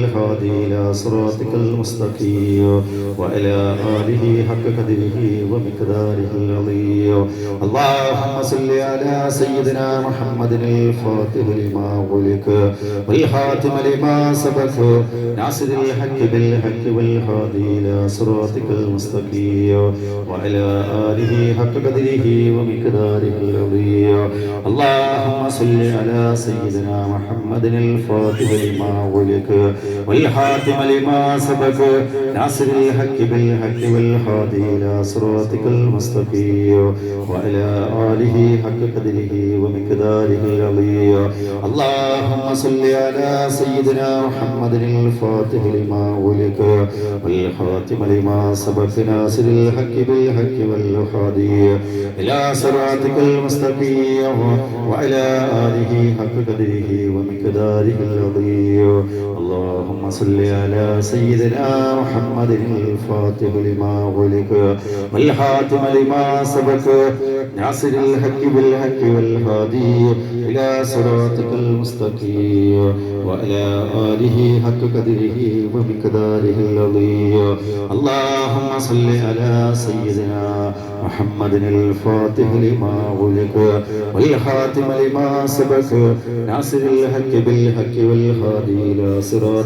إلى صراطك المستقيم وعلى آله حق قدره ومقداره العظيم. اللهم صل على سيدنا محمد الفاتح لما غلق والخاتم لما سبق. ناصر الحق بالحق والهادي إلى صراطك المستقيم وعلى آله حق قدره ومقداره العظيم. اللهم صل على سيدنا محمد الفاتح لما غلق والحاتم لما سبق ناصر الحق بالحق والهادي إلى صراطك المستقيم وعلى آله حق قدره ومقداره العظيم. اللهم صل على سيدنا محمد الفاتح لما غلق والخاتم لما سبق ناصر الحق بالحق والهادي إلى صراطك المستقيم وعلى آله حق قدره ومقداره العظيم. اللهم صل على سيدنا محمد الفاتح لما غلق والحاتم لما سبق ناصر الحق بالحق والهادي إلى صراطك المستقيم وعلى آله حق قدره ومقداره العظيم اللهم صل على سيدنا محمد الفاتح لما غلق والخاتم لما سبق ناصر الحق بالحق والهادي إلى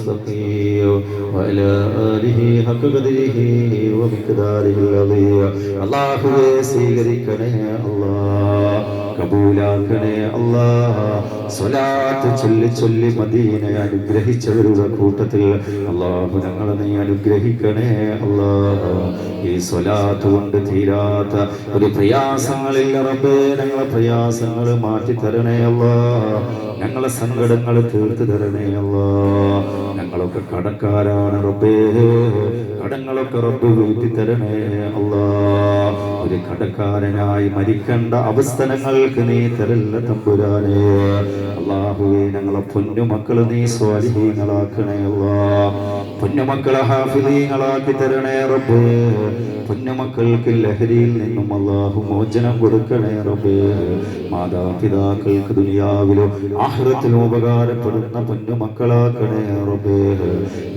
المستقيم وعلى آله حق قدره ومقداره العظيم الله يسيرك يا الله കബൂലാക്കണേ അല്ലാ സ്വലാത്ത് ചൊല്ലി ചൊല്ലി മദീനെ അനുഗ്രഹിച്ചവരുടെ കൂട്ടത്തിൽ അള്ളാഹു ഞങ്ങളെ നീ അനുഗ്രഹിക്കണേ അല്ലാ ഈ സ്വലാത്ത് കൊണ്ട് തീരാത്ത ഒരു പ്രയാസങ്ങളിൽ റബ്ബേ. ഞങ്ങളെ പ്രയാസങ്ങൾ മാറ്റി തരണേ അല്ലാ ഞങ്ങളെ സങ്കടങ്ങൾ തീർത്ത് തരണേ അല്ലാ ഞങ്ങളൊക്കെ കടക്കാരാണ് റബ്ബേ. കടങ്ങളൊക്കെ റബ്ബ് വീട്ടി തരണേ അല്ലാ ഒരു കടക്കാരനായി മരിക്കേണ്ട അവസ്ഥനങ്ങൾക്ക് നീ തരല്ല തമ്പുരാനെ. അള്ളാഹുവേ ഞങ്ങളെ പൊന്നു മക്കൾ നീ സ്വാലിഹീങ്ങളാക്കണേ അല്ലാ പൊന്നുമക്കളെ ഹാഫിദീങ്ങളാക്കി തരണേ റബ്ബേ. പൊന്നുമക്കൾക്ക് ലഹരിയിൽ നിന്നും അള്ളാഹു മോചനം കൊടുക്കണേ റബ്ബേ. മാതാപിതാക്കൾക്ക് ദുനിയാവിലും ആഹ്റത്തിലും ഉപകാരപ്പെടുന്ന പൊന്നുമക്കളാക്കണേ റബ്ബേ.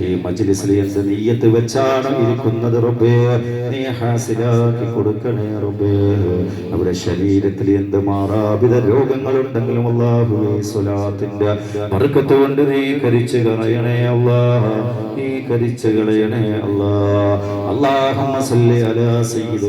ഈ മജ്ലിസിൽ എന്ത് നെയ്യത്ത് വെച്ചാണ് ഇരിക്കുന്നത് റബ്ബേ? നീ ഹാസിലാക്കി കൊടുക്കണേ റബ്ബേ. അവരുടെ ശരീരത്തിൽ എന്ത് മാറാവിധ രോഗങ്ങളുണ്ടെങ്കിലും അള്ളാഹു സ്വലാത്തിന്റെ മറുക്കത്തുകൊണ്ട് നീ കരിച്ചു കളയണേ അല്ലാ നീ കരിച്ചു കളയണേ അല്ലാ. അള്ളാഹുമ്മ സല്ലി അലാ സയ്യിദ്